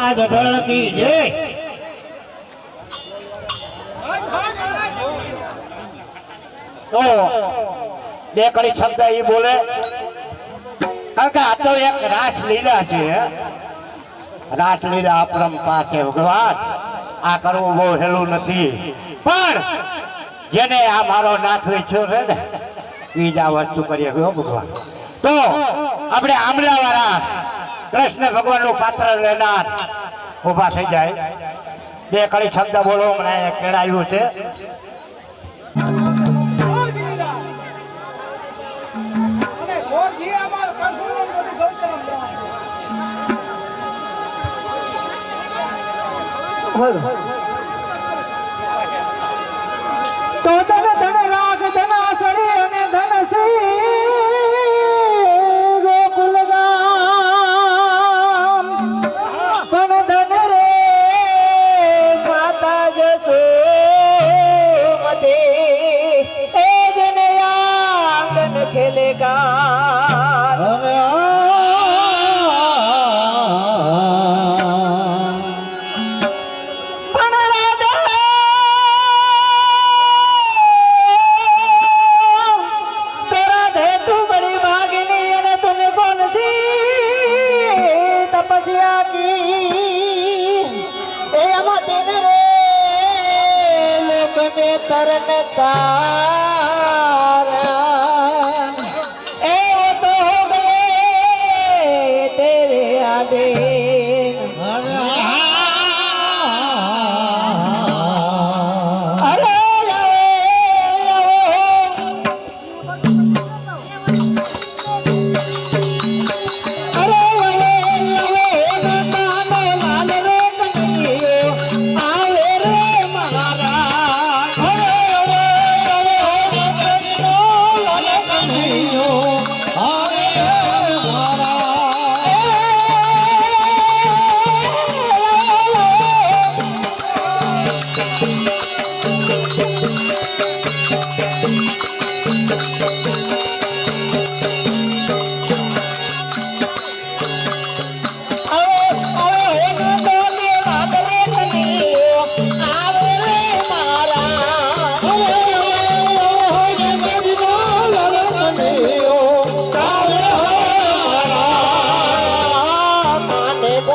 આ ગધેડ કી જય તો બે કડી શબ્દ એ બોલે. કારણ કે આ તો એક રાસ લીલા છે રાસ લીલા અપરંપા છે, ભગવાન. આ કરવું બહુ હેલું નથી. પણ જેને આ મારો નાથ વેચ્યો છે ને એ જ આ વસ્તુ કરીએ હો ભગવાન. તો આપણે આમલા વાળા કૃષ્ણ ભગવાનનું પાત્ર લેનાર ઊભા થઈ જાય. બે કડી શબ્દ બોલો અહીંયા કેળાયું છે. તો तारा ए तो हो गए तेरे आधे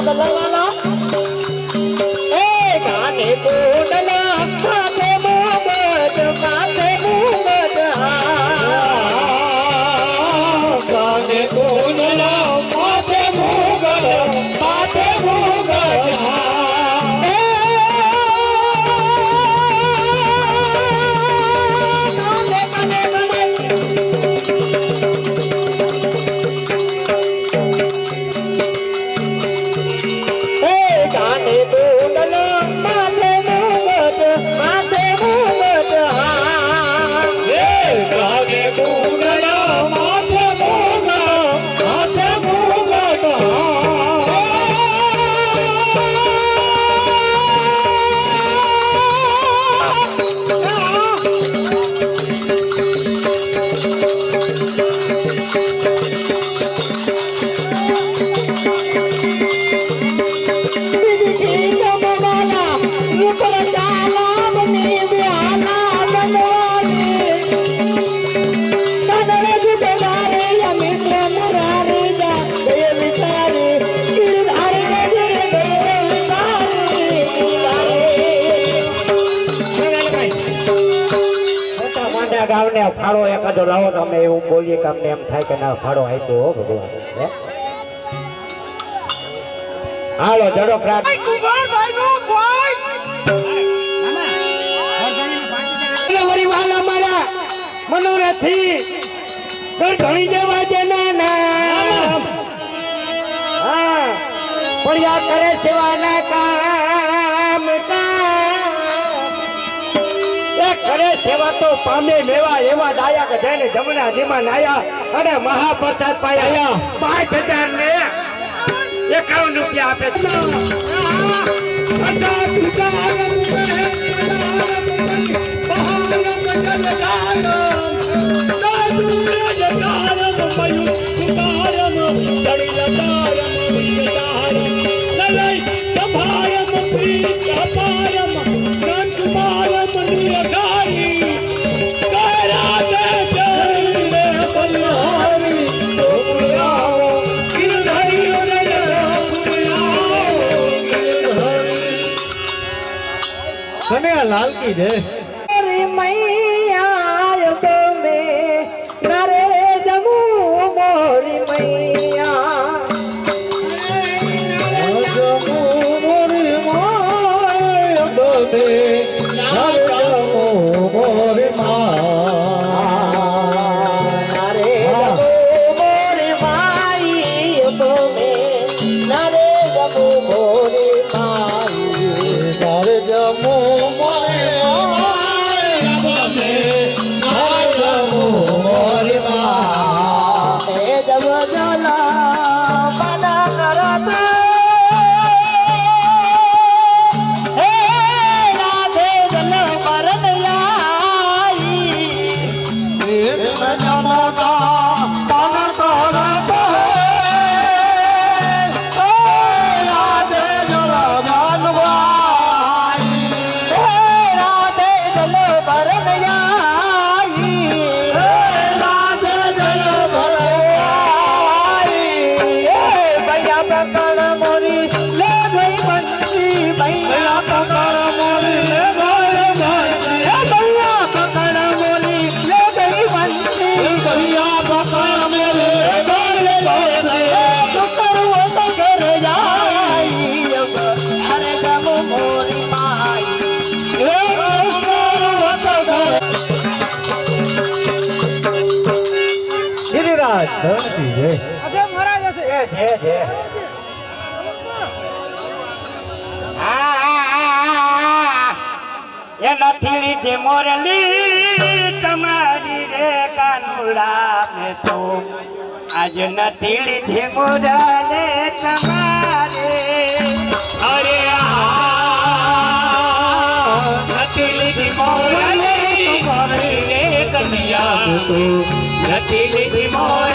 la la la. માંડા ગામને ફાળો એકાદો લાવો તો અમે એવું બોલીએ કે અમને એમ થાય કે ના ફાળો આપ્યો હો ભગવાન હાલો નો વાલા મારા મનોરથી ઘણી દેવા દેના ના પણ પડ્યા કરે સેવાના કામ સેવા તો પામે મેવા એવા દાયા કે જેને જમણા જેમાં નાયા અને મહાપ્રસાદ પાયા પાંચ હજાર ને એકાવન રૂપિયા આપે છે. લાલકી દે મહારાજ. એ નથી લીધી મોરલી તમારી રે કાનુડા મે તો. આજ નથી લીધી મોરલે તમારે. અરે નથી લીધી મોરલે તમારી. કન્યા Tini Timor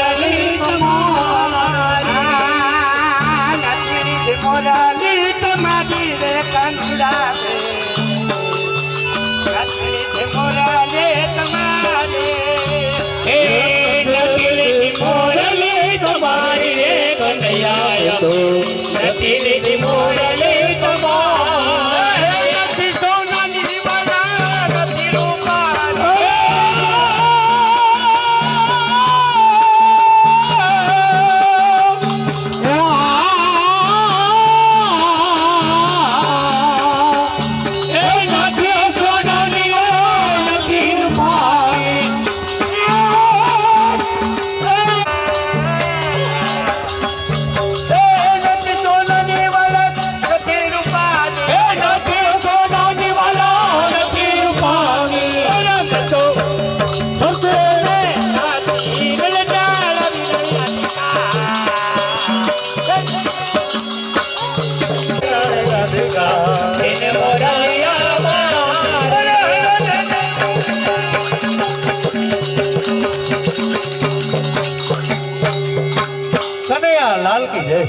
જય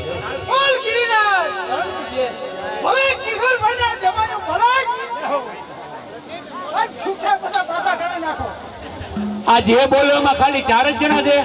આ જે બોલવામાં ખાલી ચાર જ જણા છે.